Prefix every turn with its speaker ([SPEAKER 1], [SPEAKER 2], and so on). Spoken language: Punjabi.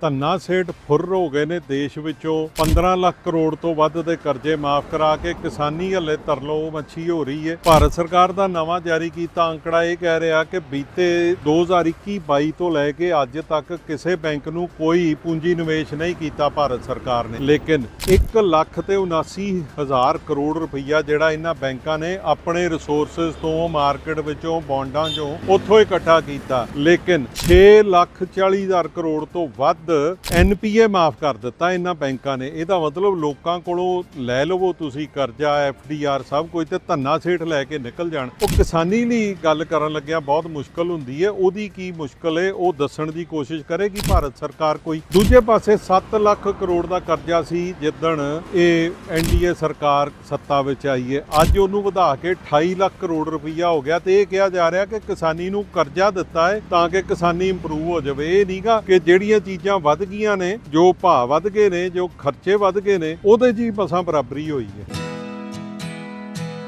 [SPEAKER 1] ਧੰਨਾ ਸੇਠ ਫੁਰ ਹੋ ਗਏ ਨੇ ਦੇਸ਼ ਵਿੱਚੋਂ 15 ਲੱਖ ਕਰੋੜ ਤੋਂ ਵੱਧ ਦੇ ਕਰਜ਼ੇ ਮਾਫ ਕਰਾ ਕੇ ਕਿਸਾਨੀ ਹੱਲੇ ਤਰਲੋ ਮੱਛੀ ਹੋ ਰਹੀ ਹੈ ਭਾਰਤ ਸਰਕਾਰ ਦਾ ਨਵਾਂ ਜਾਰੀ ਕੀਤਾ ਅੰਕੜਾ ਇਹ ਕਹਿ ਰਿਹਾ ਕਿ ਬੀਤੇ 2021-22 ਤੋਂ ਲੈ ਕੇ ਅੱਜ ਤੱਕ ਕਿਸੇ ਬੈਂਕ ਨੂੰ ਕੋਈ ਪੂੰਜੀ ਨਿਵੇਸ਼ ਨਹੀਂ ਕੀਤਾ ਭਾਰਤ ਸਰਕਾਰ ਨੇ। ਲੇਕਿਨ 1 ਲੱਖ ਤੇ 79 ਹਜ਼ਾਰ ਕਰੋੜ ਰੁਪਈਆ ਜਿਹੜਾ ਇਹਨਾਂ ਬੈਂਕਾਂ ਨੇ ਆਪਣੇ ਰਿਸੋਰਸਸ ਤੋਂ ਮਾਰਕੀਟ ਵਿੱਚੋਂ ਬੌਂਡਾਂ ਚੋਂ ਉੱਥੋਂ ਇਕੱਠਾ ਕੀਤਾ। ਲੇਕਿਨ 6 ਲੱਖ 40 ਹਜ਼ਾਰ ਕਰੋੜ ਤੋਂ ਵੱਧ ਐਨਪੀਏ ਮਾਫ ਕਰ ਦਿੱਤਾ ਇਹਨਾਂ ਬੈਂਕਾਂ ਨੇ। ਇਹਦਾ ਮਤਲਬ ਲੋਕਾਂ ਕੋਲੋਂ ਲੈ ਲਵੋ ਤੁਸੀਂ ਕਰਜ਼ਾ ਐਫਡੀਆਰ ਸਭ ਕੁਝ ਤੇ ਧੰਨਾ ਸੇਠ ਲੈ ਕੇ ਨਿਕਲ ਜਾਣ। ਉਹ ਕਿਸਾਨੀ ਲਈ ਗੱਲ ਕਰਨ ਲੱਗਿਆ ਬਹੁਤ ਮੁਸ਼ਕਲ ਹੁੰਦੀ ਹੈ ਉਹਦੀ ਕੀ ਮੁਸ਼ਕਲ ਹੈ ਉਹ ਦੱਸਣ ਦੀ ਕੋਸ਼ਿਸ਼ ਕਰੇਗੀ ਭਾਰਤ ਸਰਕਾਰ ਕੋਈ। ਦੂਜੇ ਪਾਸੇ 7 ਲੱਖ ਕਰੋੜ ਦਾ ਕਰਜ਼ਾ ਸੀ ਜਿੱਦਣ ਇਹ ਐਨਡੀਏ ਸਰਕਾਰ ਸੱਤਾ ਵਿੱਚ ਆਈ ਹੈ ਅੱਜ ਉਹਨੂੰ ਵਧਾ ਕੇ 28 ਲੱਖ ਕਰੋੜ ਰੁਪਈਆ ਹੋ ਗਿਆ ਤੇ ਇਹ ਕਿਹਾ ਜਾ ਰਿਹਾ ਕਿ ਕਿਸਾਨੀ ਨੂੰ ਕਰਜ਼ਾ ਦਿੱਤਾ ਹੈ ਤਾਂ ਕਿ ਕਿਸਾਨੀ ਇੰਪਰੂਵ ਹੋ ਜਾਵੇ। ਇਹ ਨਹੀਂਗਾ ਕਿ ਜਿਹੜੀਆਂ ਚੀਜ਼ਾਂ ਵੱਧ ਗਈਆਂ ਨੇ, ਜੋ ਭਾਅ ਵੱਧ ਗਏ ਨੇ, ਜੋ ਖਰਚੇ ਵੱਧ ਗਏ ਨੇ, ਉਹਦੇ 'ਚ ਹੀ ਮਸਾਂ ਬਰਾਬਰੀ ਹੋਈ ਹੈ।